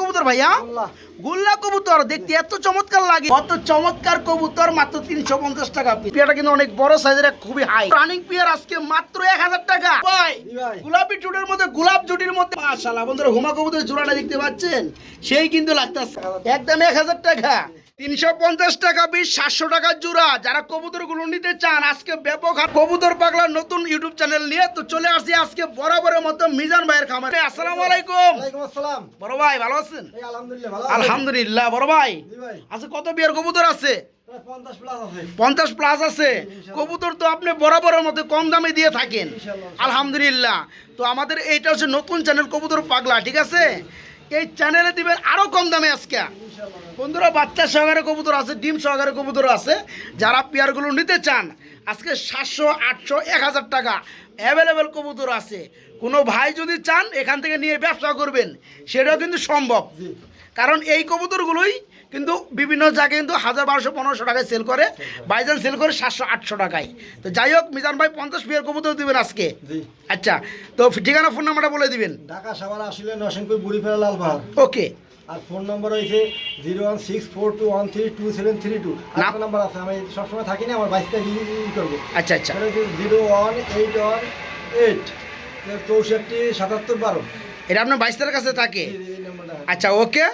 কবুতর ভাইয়া? গুল্লা কবুতর দেখতে এত চমৎকার লাগে। কত চমৎকার কবুতর মাত্র তিনশো পঞ্চাশ টাকা পিয়াটা কিন্তু অনেক বড় সাইজের খুবই হাই রানিং পিয়ার আজকে মাত্র এক হাজার টাকা। গোলাপি চুটের মধ্যে গোলাপ জুটির মধ্যে। মাশাআল্লাহ বন্ধুরা হুমা কবুতর জোড়াটা দেখতে পাচ্ছেন? সেই কিন্তু লাগতেছে। একদম এক হাজার টাকা। তিনশো পঞ্চাশ টাকা বিশ সাতশো টাকার জোড়া। যারা কবুতরগুলো নিতে চান আজকে ব্যাপক হাট কবুতর পাগলার নতুন ইউটিউব চ্যানেল নিয়ে তো চলে আসছি আজকে বরাবরের মতো মিজান ভাইয়ের খামারে। আসসালামু আলাইকুম। ওয়ালাইকুম আসসালাম। বড় ভাই ভালো আছেন? আলহামদুলিল্লাহ ভালো আছেন? আলহামদুলিল্লাহ বড় ভাই। আচ্ছা কত বিয়ের কবুতর আছে? প্রায় 50 প্লাস আছে। পঞ্চাশ প্লাস আছে। কবুতর তো আপনি বরাবরের মতো কম দামে দিয়ে থাকেন। আলহামদুলিল্লাহ। তো আমাদের এইটা হচ্ছে নতুন চ্যানেল কবুতর পাগলা ঠিক আছে? এই চ্যানেলে দিবেন আরও কম দামে আজকে। বন্ধুরা বাচ্চা সহকারে কবুতর আছে ডিম সহকারে কবুতর আছে। যারা পেয়ারগুলো নিতে চান আজকে সাতশো আটশো এক হাজার টাকা অ্যাভেলেবেল কবুতর আছে। কোনো ভাই যদি চান এখান থেকে নিয়ে ব্যবসা করবেন সেটাও কিন্তু সম্ভব। কারণ এই কবুতরগুলোই কিন্তু বিভিন্ন জায়গায় কিন্তু হাজার বারোশো পনেরোশো টাকায় সেল করে। বাইজান সেল করে সাতশো আটশো টাকায়। তো যাই হোক মিজান ভাই পঞ্চাশ বিয়ের কবুতর দিবেন আজকে? আচ্ছা তো ঠিকানা ফোন নাম্বারটা বলে দিবেন। ঢাকা সাভার আসলে নরসিংপুর বুড়িফেরা লালবাহার। ওকে। আর ফোন নম্বর হয়েছে zero one six four two one three two seven three two. না- নাম্বার আছে আমি সবসময় থাকি না আমার বাইশটা ই করব। আচ্ছা আচ্ছা। Zero one eight one eight. চৌষট্টি সাতাত্তর বারো। এটা আপনার বাইশটার কাছে থাকে? আচ্ছা ওকে।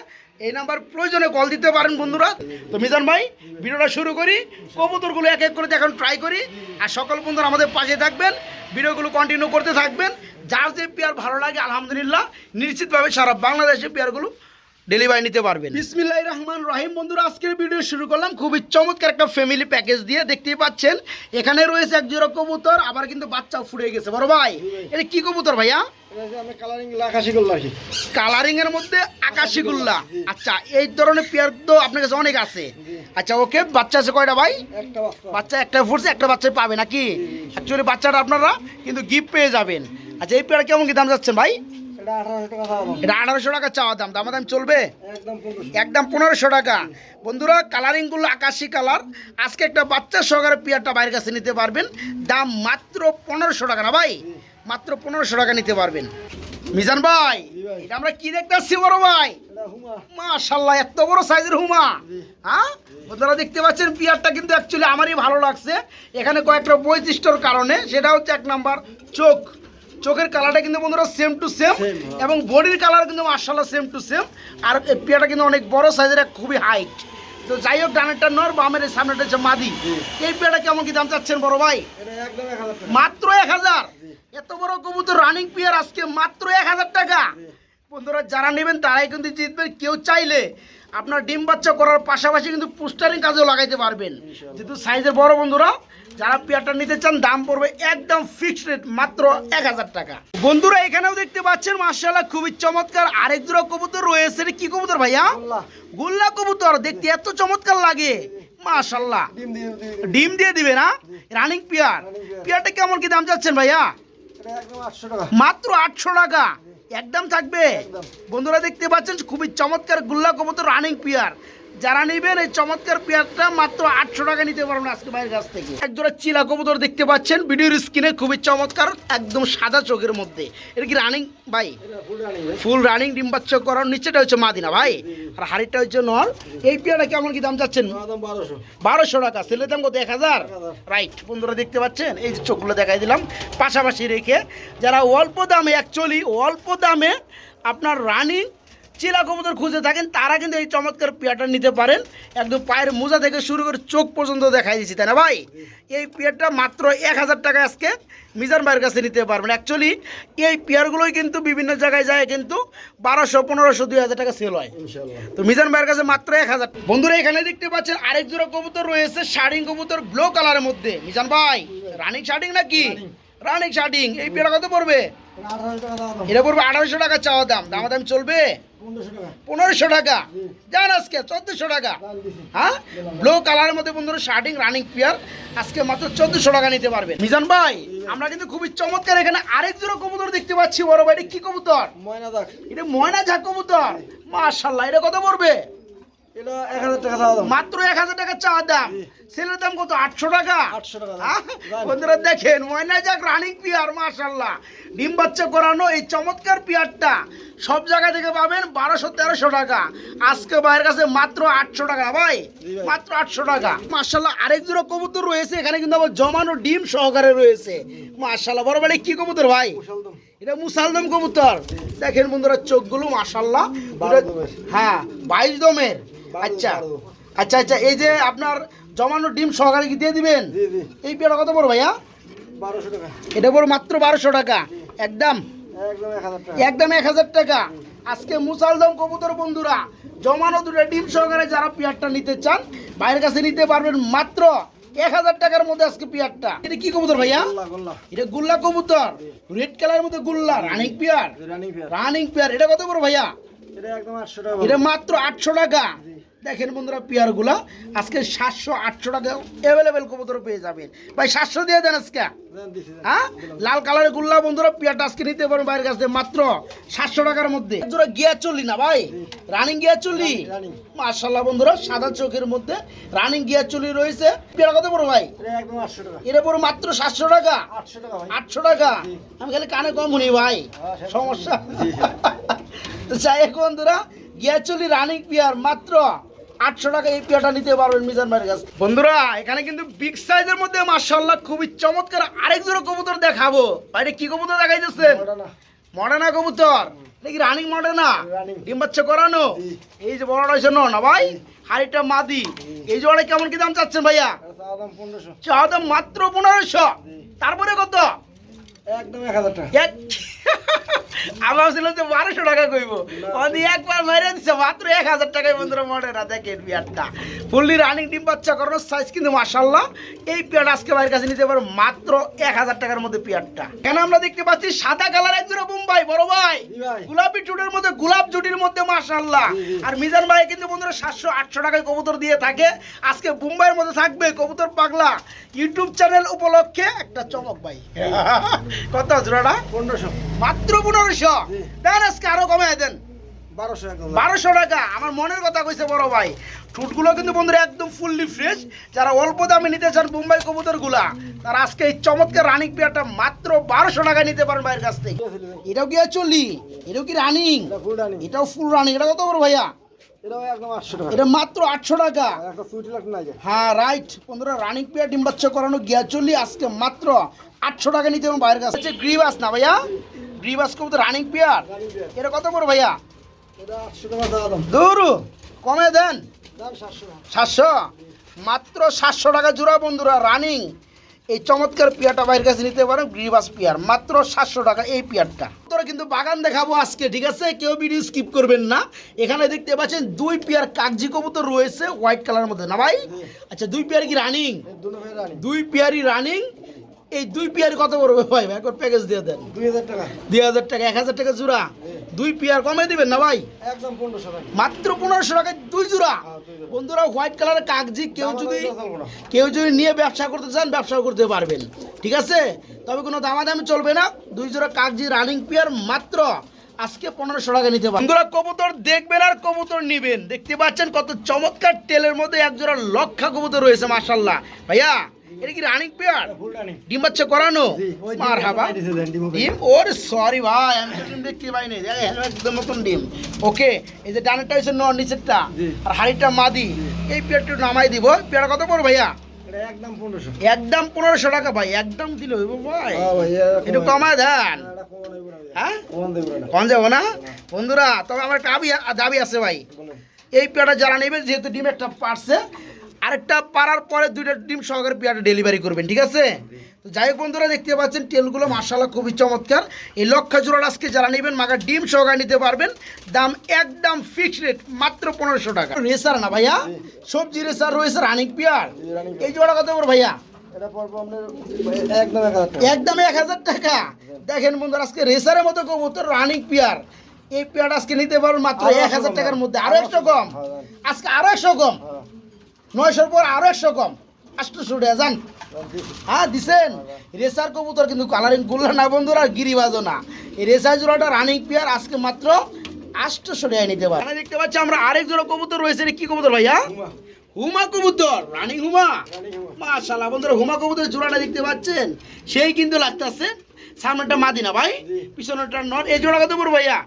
এই নাম্বার প্রয়োজনে কল দিতে পারেন বন্ধুরা। তো মিজান ভাই, ভিডিওটা শুরু করি। কবুতরগুলো এক এক করে এখন ট্রাই করি। আর সকল বন্ধুরা আমাদের পাশে থাকবেন। ভিডিওগুলো কন্টিনিউ করতে থাকবেন। যার যে পেয়ার ভালো লাগে, আলহামদুলিল্লাহ, নিশ্চিতভাবে সারা বাংলাদেশে পেয়ারগুলো ডেলিভারি নিতে পারবেন। বিসমিল্লাহ রহমান রহিম। বন্ধুরা আজকের ভিডিও শুরু করলাম। খুবই চমৎকার একটা ফ্যামিলি প্যাকেজ দিয়ে দেখতেই পাচ্ছেন। এখানে রয়েছে এক জোড়া কবুতর আবার কিন্তু বাচ্চাও ফুটে গেছে। বড় ভাই এটা কি কবুতর ভাইয়া? কালারিং এর মধ্যে আকাশি গুল্লা আচ্ছা এই ধরনের পেয়ার তো আপনার কাছে অনেক আছে। আচ্ছা ওকে বাচ্চা আছে কয়টা ভাই? বাচ্চা। বাচ্চা একটা ফুটছে একটা বাচ্চা পাবে নাকি? অ্যাকচুয়ালি বাচ্চাটা আপনারা কিন্তু গিফট পেয়ে যাবেন। আচ্ছা এই পেয়ার কেমন কি দাম যাচ্ছেন ভাই? এটা আঠারোশো টাকা চাওয়া দাম। দাম দাম চলবে? একদম পনেরোশো টাকা। বন্ধুরা কালারিংগুলো আকাশি কালার আজকে একটা বাচ্চা সহকারে পেয়ারটা বাইরের কাছে নিতে পারবেন। দাম মাত্র পনেরোশো টাকা না ভাই? মাত্র পনেরোশো টাকা নিতে পারবেন। মিজান ভাই এটা আমরা কি দেখতে আসছি বড় ভাই? মাশাল্লাহ এত বড় সাইজের হুমা। হ্যাঁ? আপনারা দেখতে পাচ্ছেন পিয়ারটা কিন্তু অ্যাকচুয়ালি আমারই ভালো লাগছে। এখানে কয়েকটা বৈশিষ্ট্যর কারণে সেটা হচ্ছে এক নাম্বার চোখ। চোখের কালারটা কিন্তু বন্ধুরা সেম টু সেম। এবং বডির কালার কিন্তু মার্শাল্লাহ সেম টু সেম আর এই পিয়াটা কিন্তু অনেক বড় সাইজের এক খুবই হাইট তো যাই হোক ডানেরটা নর বামের সামনেটা হচ্ছে মাদি। এই পিয়াটা কেমন কি দাম চাচ্ছেন বড় ভাই? মাত্র এক হাজার? এত বড় কবুতর রানিং পিয়ার আজকে মাত্র এক হাজার টাকা। বন্ধুরা যারা নেবেন তারাই কিন্তু জিতবেন কেউ চাইলে আপনার ডিম বাচ্চা করার পাশাপাশি কিন্তু পুস্টারিং কাজেও লাগাইতে পারবেন। যেহেতু সাইজের বড় বন্ধুরা যারা পেয়ারটা নিতে চান দাম পড়বে একদম ফিক্সড রেট মাত্র এক হাজার টাকা। বন্ধুরা এখানেও দেখতে পাচ্ছেন মার্শাল্লাহ খুবই চমৎকার আরেক জোড়া কবুতর রয়েছে। কি কবুতর ভাইয়া? গোল্লা। কবুতর দেখতে এত চমৎকার লাগে। মাশাল্লাহ ডিম দিয়ে দিবে। না? Running pair pair. পিয়ারটা কেমন কি দাম চাচ্ছেন ভাইয়া? মাত্র আটশো টাকা। একদম থাকবে? বন্ধুরা দেখতে পাচ্ছেন খুবই চমৎকার গুল্লা কবুতর রানিং পিয়ার যারা নেবেন এই চমৎকার পেয়ারটা মাত্র আটশো টাকা নিতে পারবেন আজকে ভাইয়ের কাছ থেকে। একজোড়া চিলা কবুতর দেখতে পাচ্ছেন ভিডিওর স্ক্রিনে খুবই চমৎকার একদম সাদা চোখের মধ্যে। এটা কি রানিং ভাই? ফুল রানিং ডিম বাচ্চা করার নিচেটা হচ্ছে মাদিনা ভাই। আর হাড়িটা হচ্ছে নল। এই পেয়ারটা কেমন কি দাম বারোশো। বারোশো টাকা। সেলের দাম কত? এক হাজার? রাইট বন্ধুরা দেখতে পাচ্ছেন? এই যে চোখগুলো দেখাই দিলাম। পাশাপাশি রেখে যারা অল্প দামে অ্যাকচুয়ালি অল্প দামে আপনার রানিং চিলা কবুতর খুঁজে থাকেন তারা কিন্তু এই চমৎকার পেয়ারটা নিতে পারেন। একদম পায়ের মোজা থেকে শুরু করে চোখ পর্যন্ত দেখাই দিচ্ছি তাই না ভাই? এই পেয়ারটা মাত্র এক হাজার টাকা আজকে মিজান ভাইয়ের কাছে নিতে পারবেন। অ্যাকচুয়ালি এই পেয়ারগুলোই কিন্তু বিভিন্ন জায়গায় যায় কিন্তু বারোশো পনেরোশো দুই হাজার টাকা সেল হয়। তো মিজান ভাইয়ের কাছে মাত্র এক হাজার বন্ধুরা এখানে দেখতে পাচ্ছেন আরেক জোড়া কবুতর রয়েছে শার্টিং কবুতর ব্লু কালারের মধ্যে। মিজান ভাই রানিং শার্টিং নাকি? রানিং শার্টিং এই পেয়ারা কত পড়বে? এটা পড়বে আঠারোশো টাকা চাওয়া দাম। দাম দাম চলবে? পনেরোশো টাকা। যান জান আজকে চোদ্দশো টাকা? হ্যাঁ? ব্লু কালারের মধ্যে বন্ধুরা শার্টিং রানিং পেয়ার আজকে মাত্র চোদ্দশো টাকা নিতে পারবেন মিজান ভাই আমরা কিন্তু খুবই চমৎকার এখানে আরেক জোড়া কবুতর দেখতে পাচ্ছি বড় ভাই এটা কি কবুতর? ময়না দাগ। এটা ময়না ঝাঁক কবুতর। মাশাল্লাহ এটা কত পড়বে? মাত্র এক হাজার টাকা চাওয়ার দাম। জি। দাম কত? আটশো টাকা? 800 টাকা দাম। আহ, জান। বন্ধুরা দেখেন ময়না যাক রানিং পিয়ার মাশাল্লাহ ডিম বাচ্চা করানো এই চমৎকার পিয়ারটা সব জায়গা থেকে পাবেন বারোশো তেরোশো টাকা। আজকে কাছে মাত্র আটশো টাকা ভাই। মাত্র আটশো টাকা। মাশাল্লাহ আরেক জোড়া কবুতর রয়েছে এখানে কিন্তু আবার জমানো ডিম সহকারে রয়েছে। মাশাল্লাহ বড় ভাই কি কবুতর ভাই? এটা মুসালদম কবুতর। দেখেন বন্ধুরা চোখগুলো মাশাল্লাহ বারো হ্যাঁ বাইশ দমের। আচ্ছা আচ্ছা আচ্ছা এই যে আপনার জমানো ডিম সহকারে কি দিয়ে দিবেন? এই পেয়ারা কত বড় ভাইয়া? বারোশো টাকা। এটা বড় মাত্র বারোশো টাকা। একদম? একদম এক হাজার টাকা। আজকে মুসালদম কবুতর বন্ধুরা জমানো দুটো ডিম সহকারে যারা পেয়ারটা নিতে চান বাইরের কাছে নিতে পারবেন মাত্র এক হাজার টাকার মধ্যে আজকে পেয়ারটা। এটা কি কবুতর ভাইয়া? এটা গুল্লা কবুতর। রেড কালারের মধ্যে গুল্লা রানিং পেয়ার রানিং পিয়ার এটা কত বড় ভাইয়া? এটা একদম আটশো টাকা এটা মাত্র আটশো টাকা। দেখেন বন্ধুরা পেয়ারগুলা আজকে সাতশো আটশো টাকা অ্যাভেলেবেল কবুতর পেয়ে যাবেন। ভাই সাতশো দিয়ে দেন আজকে। হ্যাঁ? লাল কালারের গুল্লা বন্ধুরা পেয়ারটা আজকে নিতে পারেন বাইরের কাছ থেকে মাত্র সাতশো টাকার মধ্যে। বন্ধুরা গিয়া চললি না ভাই? রানিং গিয়া চললি। মার্শাল্লাহ বন্ধুরা সাদা চোখের মধ্যে রানিং গিয়া চলি রয়েছে। পেয়ার কত বড় ভাই? এটা পড়ো মাত্র সাতশো টাকা? আটশো টাকা। আমি খালি কানে কম শুনি ভাই। হ্যাঁ, সমস্যা। যাই বন্ধুরা গিয়াচলি রানিং পিয়ার মাত্র আটশো টাকা এই পিয়াটা নিতে পারবেন মিজান ভাইয়ের কাছে। বন্ধুরা এখানে কিন্তু বিগ সাইজের মধ্যে মার্শাল্লাহ খুবই চমৎকার আরেক জোড়া কবুতর দেখাবো। বাইরে কি কবুতর দেখাইতেছেন? মডার্না কবুতর। দেখি রানিং মডার্না। ডিম বাচ্চা করানো? এই যে বড়টা হয়েছে না ভাই? হাড়িটা মাদি। এই জোড়া কেমন কি দাম চাচ্ছেন ভাইয়া? চাওয়া দাম মাত্র পনেরোশো। তারপরে কত? একদম এক হাজার টাকা। এক আমি ভাবছিলাম যে বারোশো টাকা কইব। একবার মেরে দিচ্ছে মাত্র এক হাজার টাকায় বন্ধুরা মনে না দেখেন পেয়ারটা ফুললি রানিং ডিম বাচ্চা করানোর সাইজ কিন্তু মাসাল্লাহ এই পেয়ার আজকে বাইরের কাছে নিতে পারো মাত্র এক হাজার টাকার মধ্যে পেয়ারটা এখানে আমরা দেখতে পাচ্ছি সাদা কালার এক জোড়া বোম্বাই বড় ভাই। গোলাপি চুটের মধ্যে গোলাপ জুটির মধ্যে মাসাল্লাহ। আর মিজান ভাই কিন্তু বন্ধুরা সাতশো আটশো টাকায় কবুতর দিয়ে থাকে। আজকে মুম্বাইয়ের মধ্যে থাকবে কবুতর পাগলা। ইউটিউব চ্যানেল উপলক্ষে একটা চমক ভাই। কত জোড়াটা? পনেরোশো। মাত্র পনেরোশো। জি। আজকে আরও কমে দেন। বারোশো টাকা। আমার মনের কথা কইছে বড় ভাই। ঠুটগুলো কিন্তু বন্ধুরা একদম ফুললি ফ্রেশ যারা অল্প দামে নিতে চান বোম্বাই কবুতরগুলা তারা আজকে এই চমৎকার রানিং পেয়ারটা মাত্র বারোশো টাকায় নিতে পারেন ভাইয়ের কাছ থেকে। এটাও কি আর চলি এটাও কি রানিং এটাও ফুল রানিং এটা কত বড় ভাইয়া? আটশো টাকা। এটা মাত্র আটশো টাকা। হ্যাঁ রাইট বন্ধুরা রানিং পেয়ার ডিম বাচ্চা করানো গিয়া চলি আজকে মাত্র আটশো টাকা নিতে পারেন বাইরের কাছে গ্রিবাস না ভাইয়া? গ্রিবাস কবুতর রানিং পেয়ার এটা কত বড় ভাইয়া? দূর কমে দেন। সাতশো মাত্র সাতশো টাকা জোড়া বন্ধুরা রানিং এই চমৎকার পিয়ারটা বাইরের কাছে নিতে পারেন গ্রিবাস পিয়ার মাত্র সাতশো টাকা এই পিয়ারটা তোরা কিন্তু বাগান দেখাবো আজকে ঠিক আছে? কেউ ভিডিও স্কিপ করবেন না। এখানে দেখতে পাচ্ছেন দুই পিয়ার কাগজি কবুতর রয়েছে হোয়াইট কালারের মধ্যে। না ভাই? আচ্ছা দুই পিয়ার কি রানিং দুই পেয়ারই রানিং এই দুই পেয়ারই কত বড় ভাই? একবার প্যাকেজ দিয়ে দেন। দুই হাজার টাকা। টাকা এক হাজার টাকা জোড়া। দুই পেয়ার কমে দিবেন না ভাই? টাকা। মাত্র পনেরোশো টাকায় দুই জোড়া। হ্যাঁ, দুই জোড়া। বন্ধুরা হোয়াইট কালারের কাগজি কেউ যদি। কেউ যদি নিয়ে ব্যবসা করতে চান ব্যবসা করতে পারবেন। ঠিক আছে? তবে কোনো দামাদামি চলবে না। দুই জোড়া কাগজি রানিং পেয়ার মাত্র আজকে পনেরোশো টাকা নিতে পারেন বন্ধুরা কবুতর দেখবেন আর কবুতর নিবেন। দেখতে পাচ্ছেন কত চমৎকার তেলের মধ্যে এক জোড়া লক্ষা কবুতর রয়েছে মাশাল্লাহ ভাইয়া এটা কি রানিং পেয়ার? ডিম বাচ্চা করানো? মার হাবা। ডিম ওর সরি ভাই আমি ডিম দেখতে হ্যালো একদম নতুন ডিম। ওকে এই যে ডানেরটা হচ্ছে নর নিচেরটা আর হাড়িটা মাদি। এই পেয়ারটা নামাই দিব। পেয়ারটা কত পড়ো ভাইয়া? একদম পনেরোশো। একদম পনেরোশো টাকা ভাই একদম দিলে হইব ভাই। হ্যাঁ একটু কমায় দেন। হ্যাঁ? কম যাব না। বন্ধুরা তবে আমার একটা দাবি দাবি আছে ভাই। এই পেয়ারটা যারা নেবে যেহেতু ডিম একটা পারছে আরেকটা পারার পরে দুইটা ডিম সহকারে পেয়ারটা ডেলিভারি করবেন ঠিক আছে? তো যাই হোক বন্ধুরা দেখতে পাচ্ছেন তেলগুলো মাসাল্লাহ খুবই চমৎকার। এই লক্ষা জোড়ার আজকে যারা নেবেন মাগার ডিম সহকারে নিতে পারবেন। দাম একদম ফিক্সড রেট মাত্র পনেরোশো টাকা। রেসার না ভাইয়া? সবজি রেসার রয়েছে রানিক পেয়ার এই জোড়া কত বড় ভাইয়া? একদম এক হাজার টাকা। দেখেন বন্ধুরা আজকে রেসারের মতো কবুতর রানিং পেয়ার এই পেয়ার আজকে নিতে পারবেন মাত্র এক হাজার টাকার মধ্যে। আরও একশো কম। হ্যাঁ, হ্যাঁ। আজকে আরও একশো কম। হ্যাঁ। নয়শোর পর আরও একশো কম। আটশোশো টাকা যান হ্যাঁ দিছেন? রেসার কবুতর কিন্তু কালারিং গুল্লা না বন্ধুরা গিরিবাজও না এই রেসার জোড়াটা রানিং পেয়ার আজকে মাত্র আটশোশো টাকায় নিতে এখানে দেখতে পাচ্ছি আমরা আরেক জোড়া কবুতর রয়েছে কি কবুতর ভাইয়া? হুমা। হুমা কবুতর রানিং হুমা? মাশাল্লাহ বন্ধুরা হুমা কবুতরের জোড়াটা দেখতে পাচ্ছেন? সেই কিন্তু লাগতেছে সামনেটা মাদিনা ভাই। পিছনেরটা নট এই জোড়া কত পড়ব ভাইয়া?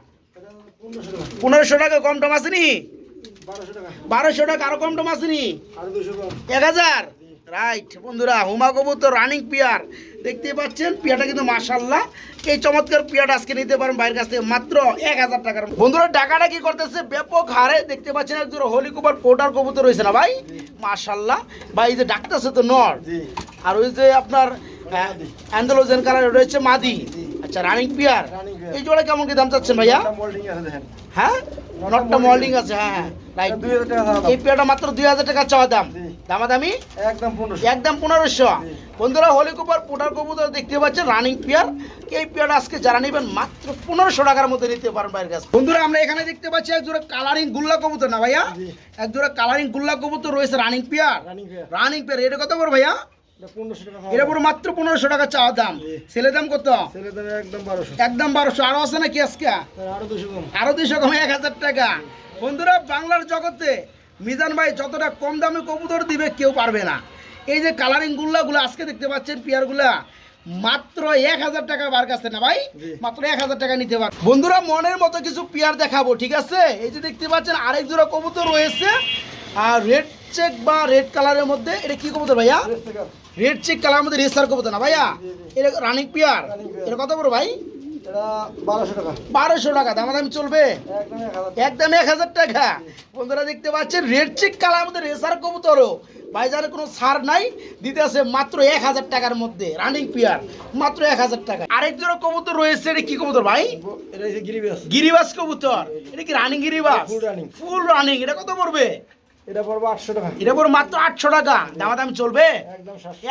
পনেরোশো টাকা। পনেরোশো টাকা কম টম আসেনি বারোশো টাকা। আরও কম টম আসেনি এক হাজার? রাইট বন্ধুরা হুমা কবুতর রানিং পিয়ার দেখতে পাচ্ছেন পিয়াটা কিন্তু মাশাল্লাহ এই চমৎকার পিয়াটা আজকে নিতে পারেন বাইরের কাছ থেকে মাত্র এক হাজার টাকার। বন্ধুরা টাকাটা কি করতেছে? ব্যাপক হারে দেখতে পাচ্ছেন একজন হোলি কুপার পোটার কবুতর রয়েছে না ভাই? মাশাল্লাহ ভাই যে ডাকতেছে তো নর। আর ওই যে আপনার অ্যান্ডোলোজেন কালার রয়েছে মাদি। আচ্ছা রানিং পিয়ার এই জোড়া কেমন কি দাম চাচ্ছেন ভাইয়া? হ্যাঁ? নটটা মল্ডিং আছে হ্যাঁ হ্যাঁ রাইট দুই হাজার টাকা এই পেয়ারটা মাত্র দুই হাজার টাকা চাওয়া দাম। দামাদামি? একদম পনেরোশো। একদম পনেরোশো। বন্ধুরা হোলি কুপার পোটার কবুতর দেখতে পাচ্ছেন রানিং পেয়ার এই পেয়ার আজকে যারা নেবেন মাত্র পনেরোশো টাকার মধ্যে নিতে পারেন বাইরের কাছে। বন্ধুরা আমরা এখানে দেখতে পাচ্ছি এক জোড়া কালারিং গুল্লা কবুতর না ভাইয়া? এক জোড়া কালারিং গুল্লা কবুতর রয়েছে running pair running pair running pair এটা কত বড় ভাইয়া? এটা পুরো মাত্র পনেরোশো টাকা চাওয়া দাম। জি। ছেলে দাম কত? একদম বারোশো। আরও আছে নাকি আজকে? আরও দুশো কম। এক হাজার টাকা। বন্ধুরা বাংলার জগতে মিজান ভাই যতটা কম দামে কবুতর দিবে কেউ পারবে না। এই যে কালারিং গুল্লাগুলো আজকে দেখতে পাচ্ছেন পিয়ারগুলা মাত্র এক হাজার টাকা বার কাছে না ভাই? মাত্র এক হাজার টাকা নিতে পার বন্ধুরা মনের মতো কিছু পিয়ার দেখাবো ঠিক আছে? এই যে দেখতে পাচ্ছেন আরেক জোড়া কবুতর রয়েছে। আর রেড চেক বা রেড কালারের মধ্যে এটা কি কবুতর ভাইয়া? রেড চেক কালার মধ্যে রেসার কবুতর না ভাইয়া। এটা রানিং পিয়ার এটা কত বড় ভাই? বারোশো টাকা। টাকা দামাদামি চলবে? একদম এক হাজার টাকা। বন্ধুরা দেখতে পাচ্ছেন রেড চেক কালার মধ্যে রেসার কবুতরও। বাজারে কোনো ছাড় নাই। দিতে আছে মাত্র এক হাজার টাকার মধ্যে রানিং পিয়ার মাত্র এক হাজার টাকা। আরেক জোড়া কবুতর রয়েছে এটা কি কবুতর ভাই? গিরিবাস। গিরিবাস কবুতর। এটা কি রানিং গিরিবাস? ফুল রানিং এটা কত পড়বে? এটা পড়বে আটশো টাকা। এটা পড়বে মাত্র আটশো টাকা। দামাদামি চলবে?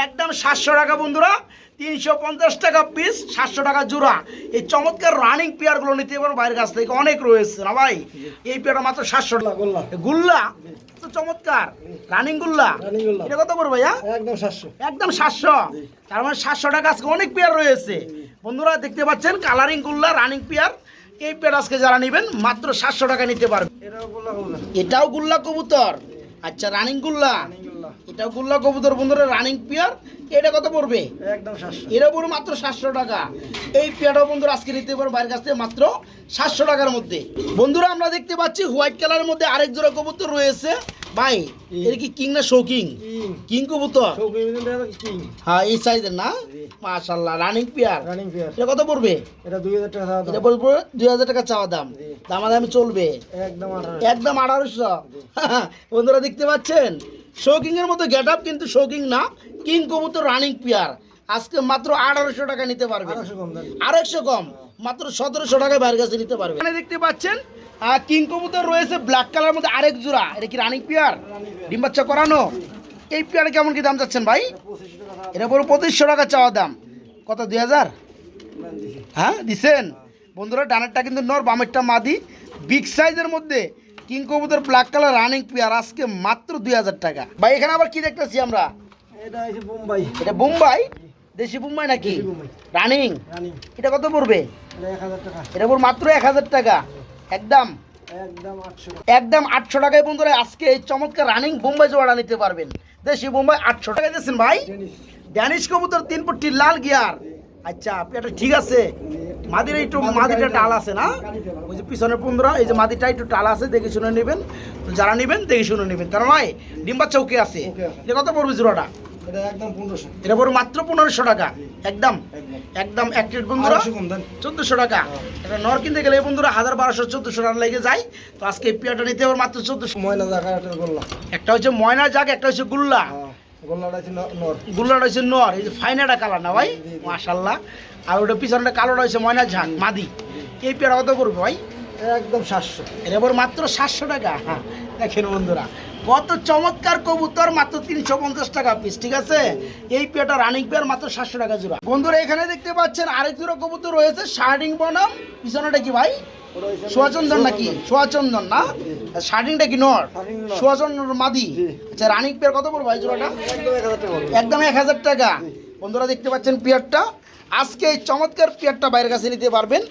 একদম সাতশো। টাকা বন্ধুরা। তিনশো পঞ্চাশ টাকা পিস সাতশো টাকা জোড়া। এই চমৎকার রানিং পেয়ারগুলো নিতে পারো বাইরের কাছ থেকে। অনেক রয়েছে না ভাই? এই পেয়ারটা মাত্র সাতশো টাকা। গোল্লা গুল্লা। তো চমৎকার। রানিং গুল্লা? এটা কত পড়বে ভাইয়া? একদম সাতশো। একদম সাতশো। তার মানে সাতশো টাকা আজকে অনেক পেয়ার রয়েছে। বন্ধুরা দেখতে পাচ্ছেন কালারিং গুল্লা রানিং পেয়ার এই পেট আজকে যারা নেবেন মাত্র সাতশো টাকা নিতে পারবে এটাও গোল্লা কবুতর। আচ্ছা রানিং গুল্লা? এটাও গুল্লা কবুতর বন্ধুরা রানিং পিয়ার। এটা কত পড়বে? এটা পড়বে মাত্র সাতশো টাকা। এই পেয়ারটাও বন্ধুরা আজকে নিতে পারবে বাইরের কাছ থেকে মাত্র সাতশো টাকার মধ্যে। বন্ধুরা আমরা দেখতে পাচ্ছি হোয়াইট কালারের মধ্যে আরেক জোড়া কবুতর রয়েছে। ভাই এটা কি কিং না শৌকিং? কিং। কিং কবুতর? হ্যাঁ এই সাইজের না? মাশাল্লাহ রানিং পেয়ার রানিং পেয়ার এটা কত পড়বে? এটা দুই হাজার টাকা এটা পড়বে দুই হাজার টাকা চাওয়া দাম। দামাদামি চলবে। একদম একদম আঠারোশো। বন্ধুরা দেখতে পাচ্ছেন? শৌকিং এর মতো গেট আপ কিন্তু শৌকিং না। কিং কবুতর রানিং পেয়ার আজকে মাত্র আঠারোশো টাকা নিতে পারবে। আঠারোশো কম একশো কম। মাত্র সতেরোশো টাকায় বাইরের কাছে নিতে পারবে। এখানে দেখতে পাচ্ছেন কিং কবুতর রয়েছে ব্ল্যাক কালার মধ্যে আরেক জোড়া। এটা কি রানিং পেয়ার ডিম বাচ্চা করানো? এই পেয়ারে কেমন কি দাম চাচ্ছেন ভাই। এটা পুরো পঁচিশশো টাকা চাওয়া দাম। কত দুই হাজার? হ্যাঁ দিছেন? বন্ধুরা ডানেরটা কিন্তু নর বামেরটা মাদি। বিগ সাইজের মধ্যে কিং কবুতর ব্ল্যাক কালার রানিং পেয়ার আজকে মাত্র দুই হাজার টাকা। ভাই এখানে আবার কি দেখতেছি আমরা? এটা বোম্বাই। এটা বোম্বাই? দেশি বোম্বাই নাকি? রানিং এটা কত পড়বে? এটা পুরো মাত্র এক হাজার টাকা। একদম। একদম আটশো টাকায় বন্ধুরা আজকে এই চমৎকার রানিং বোম্বাই জোড়া নিতে পারবেন। দেশি বোম্বাই আটশো টাকায় দিয়েছেন ভাই? ড্যানিশ কবুতর তিন পট্টি লাল গিয়ার আচ্ছা এটা ঠিক আছে। মাদির একটু মাদিটা টাল আছে না? ওই যে পিছনের পনেরো এই যে মাদিটা একটু টাল আছে দেখে শুনে নেবেন। যারা নেবেন দেখে শুনে নেবেন। তার নয় ডিম্বা চৌকি আছে। এটা কত পড়বে জোড়াটা? এটা মাত্র পনেরোশো টাকা। একদম। একদম। এক বন্ধুরা চোদ্দোশো টাকা। এটা নর কিনতে গেলে বন্ধুরা হাজার বারোশো চোদ্দোশো টাকা লেগে যায়। তো আজকে এই নিতে মাত্র চোদ্দোশো। ময়না একটা গোল্লা। একটা হচ্ছে ময়না জাগ একটা হচ্ছে গুল্লা। হ্যাঁ, গোল্লাটা হচ্ছে নর। গুল্লাটা হচ্ছে নর। এই যে ফাইনাটা কালার না ভাই। মাশাল্লাহ আর ওটা পিছনটা কালোটা হচ্ছে ময়না ঝাঁক মাদি। এই পেয়ারা কত করবে ভাই? একদম সাতশো। এবার মাত্র সাতশো টাকা। হ্যাঁ দেখেন বন্ধুরা কত চমৎকার কবুতর মাত্র তিনশো পঞ্চাশ টাকা পিস ঠিক আছে? এই পেয়ারটা রানিং পেয়ার মাত্র সাতশো টাকা জোড়া। বন্ধুরা এখানে দেখতে পাচ্ছেন আরেক জোড়া কবুতর রয়েছে শার্টিং বনাম। পিছনেটা কি ভাই? সোয়াচন্দন নাকি? সোয়াচন্দন না? শার্টিংটা কি নর? সোয়াচন্দন মাদি? আচ্ছা রানিং পেয়ার কত পড়বে ভাই জোড়াটা। একদম এক হাজার টাকা বন্ধুরা দেখতে পাচ্ছেন পেয়ারটা আজকে এই চমৎকার পেয়ারটা বাইরের কাছে নিতে পারবেন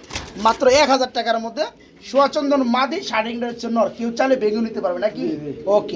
মাত্র এক হাজার টাকার মধ্যে। সুয়াচন্দন মাদি শার্টিংটা হচ্ছে নর কেউ চালে বেগুন নিতে পারবে নাকি। ওকে